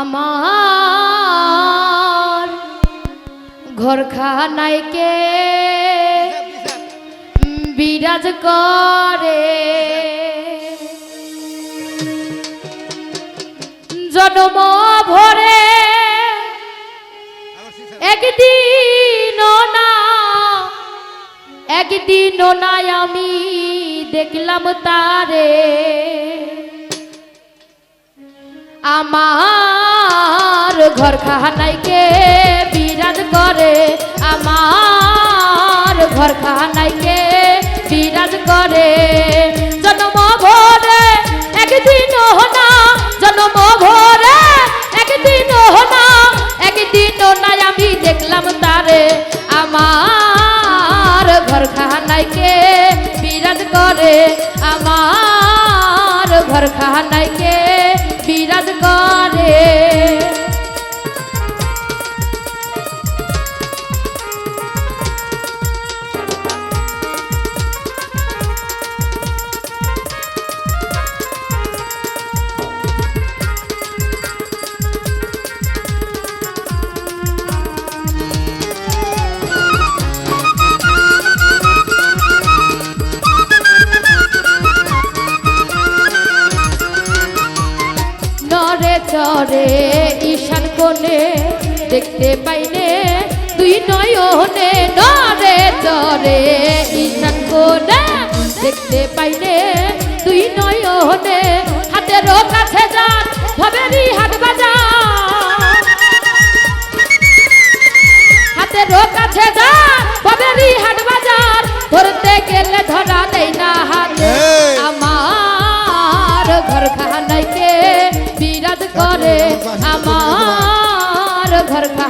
আমার ঘরখানাইকে বিরাজ করে? জন্ম ভরে একদিন একদিন নাই আমি দেখলাম তারে। আমার ঘর খানাইকে বিরাজ করে, আমার ঘর খানাইকে বিরাজ করে। জন্ম ভরে একদিন না জন্ম ভরে একদিন না একদিন নাই আমি দেখলাম তারে। আমার ঘর খানাইকে বিরাজ করে, আমার ঘর খানাইকে বিরাজ করে। চরে ঈশান কোণে দেখতে পাইনে তুই নয়নে নরে চরে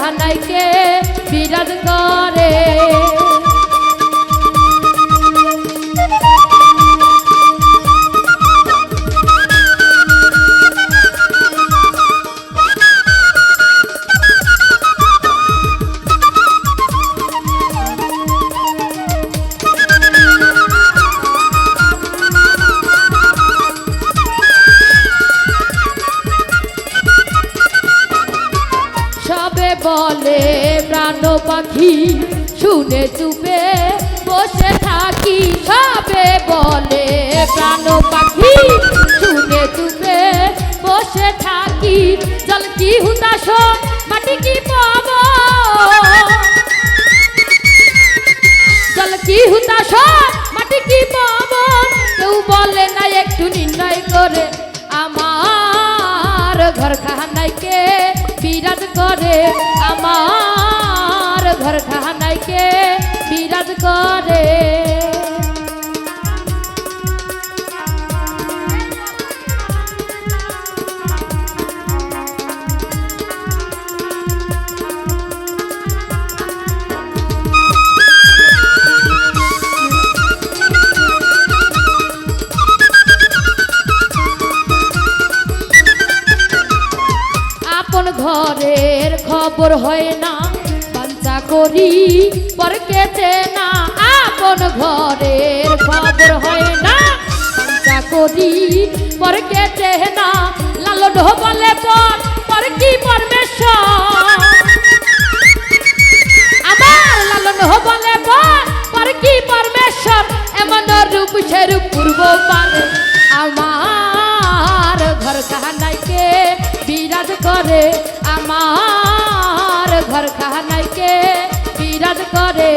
ঘর খানাইকে বিরাজ করে। বলে প্রাণ পাখি শুনে চুপে বসে থাকি। সবে খানাইকে বিরাজ করে। ঘরের খবর হয় না। বাঞ্চা করি পরকে না, আপন ঘরের খবর হয় না। বাঞ্চা করি পরকে না, লালন বলে পর পর কি পরমেশ্বর? আমার লালন বলে পর পর কি পরমেশ্বর? এমন রূপ সে রূপ পূর্ব পারে আমার ঘর কাহানাইকে বিরাজ করে।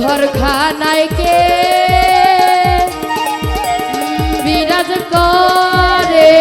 ঘর খানায় কে বিরাজ করে?